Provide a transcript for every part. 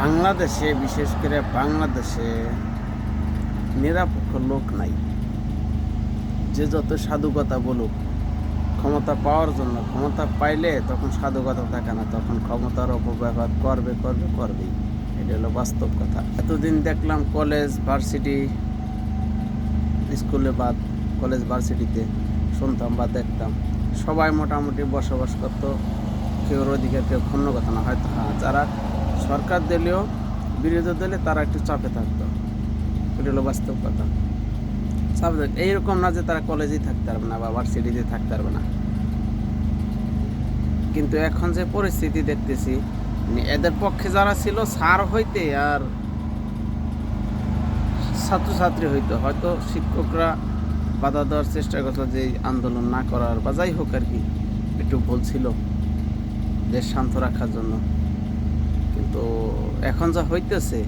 বাংলাদেশে, বিশেষ করে বাংলাদেশে নিরপেক্ষ লোক নাই। যে যত সাধুকতা বলুক, ক্ষমতা পাওয়ার জন্য, ক্ষমতা পাইলে তখন সাধুকতা থাকে না, তখন ক্ষমতার অপব্যবহার করবে করবে, করবেই। এটা হলো বাস্তব কথা। এতদিন দেখলাম কলেজ, ভার্সিটি, স্কুলে বা কলেজ, ভার্সিটিতে শুনতাম বা দেখতাম। সবাই মোটামুটি বসবাস করতো, কেউর অধিকার, কেউ ক্ষুণ্ণ কথা না, হয়তো হ্যাঁ যারা সরকার দলীয় বিরোধী দলে তারা একটু চাপে থাকতো। এটা হলো বাস্তব কথা। চাপে এইরকম না যে তারা কলেজেই থাকতে পারবে না বা ভার্সিটিতে থাকতে পারবে না। কিন্তু এখন যে পরিস্থিতি দেখতেছি মানে এদের পক্ষে যারা ছিল সার হইতে আর ছাত্রছাত্রী হইতো, হয়তো শিক্ষকরা বাধা দেওয়ার চেষ্টা করতো যে আন্দোলন না করার বা যাই হোক আর কি, একটু ভুল ছিল। দেশ শান্ত রাখার জন্য। কিন্তু এখন যা হইতেছে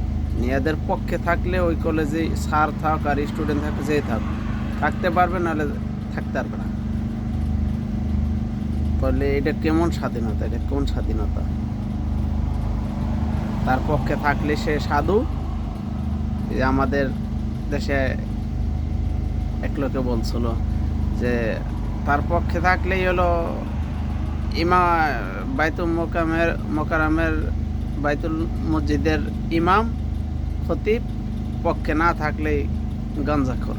এদের পক্ষে থাকলে ওই কলেজে স্যার থাক আর স্টুডেন্ট থাক যেই থাক, থাকতে পারবে নাহলে থাকতে পারবে না। তাহলে এটা কেমন স্বাধীনতা? এটা কোন স্বাধীনতা? তার পক্ষে থাকলে সে সাধু যে আমাদের দেশে এক লোকে বলছিল যে, তার পক্ষে থাকলেই হলো ইমা বাইতুল মোকামের মোকারামের বাইতুল মসজিদের ইমাম, খতিব, পক্ষে না থাকলেই গাঞ্জাখর।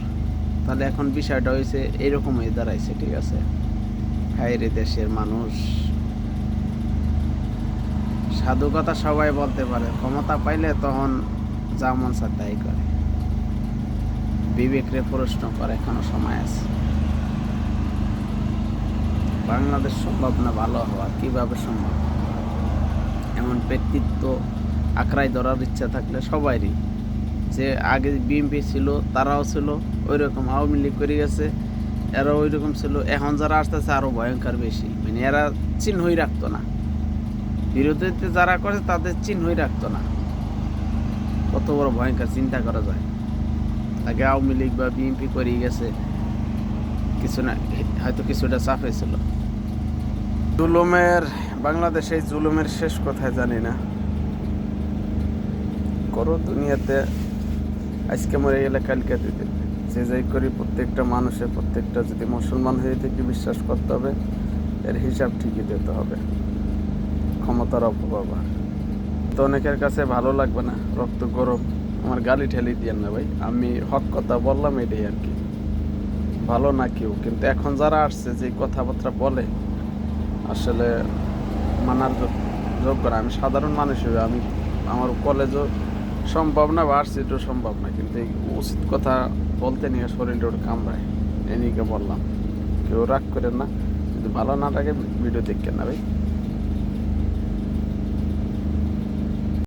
তাহলে এখন বিষয়টা হয়েছে এইরকম হয়ে দাঁড়াইছে, ঠিক আছে? হাইরে দেশের মানুষ। সাধু কথা সবাই বলতে পারে, ক্ষমতা পাইলে তখন যা মন তাই করে। বিবেকরে প্রশ্ন করে, এখনও সময় আছে। বাংলাদেশ সম্ভব না ভালো হওয়া? কীভাবে সম্ভব? এমন ব্যক্তিত্ব আঁকড়াই ধরার ইচ্ছা থাকলে সবারই যে আগে বিএনপি ছিল, তারাও ছিল ওই রকম আওয়ামী লীগ করে গেছে, এরা ওই রকম ছিল। এখন যারা আসতেছে আরও ভয়ঙ্কর বেশি। মানে এরা চিহ্নই রাখতো না। বিরোধীতে যারা করে, তাদের চিহ্নই রাখতো না। কত বড় ভয়ঙ্কর চিন্তা করা যায়। আগে আওয়ামী লীগ বা বিএনপি করেই গেছে। কিছু না, হয়তো কিছুটা চাপে ছিল। জুলুমের বাংলাদেশে জুলুমের শেষ কোথায় জানি না। করো দুনিয়াতে, আজকে মরে গেলে কালকে দিতে। যে যাই করি, প্রত্যেকটা মানুষের প্রত্যেকটা যদি মুসলমান হয়ে থেকে বিশ্বাস করতে হবে, এর হিসাব ঠিকই দিতে হবে। ক্ষমতার অপব্যবহার। তো অনেকের কাছে ভালো লাগবে না, রক্ত গরম। আমার গালি ঠেলি দিয়ে না ভাই, আমি হক কথা বললাম, এটাই আর কি। ভালো না কেউ, কিন্তু এখন যারা আসছে, যে কথাবার্তা বলে, আসলে যোগ- যোগ্য না। আমি সাধারণ মানুষ হিসেবে আমি আমার কলেজও সম্ভব না বা আর্সিটও সম্ভব না। কিন্তু এই উচিত কথা বলতে নিয়ে শরীরটা ওটা কামড়ায়। এনিকে বললাম। কেউ রাগ করেন না। যদি ভালো না থাকে ভিডিও দেখেন না ভাই।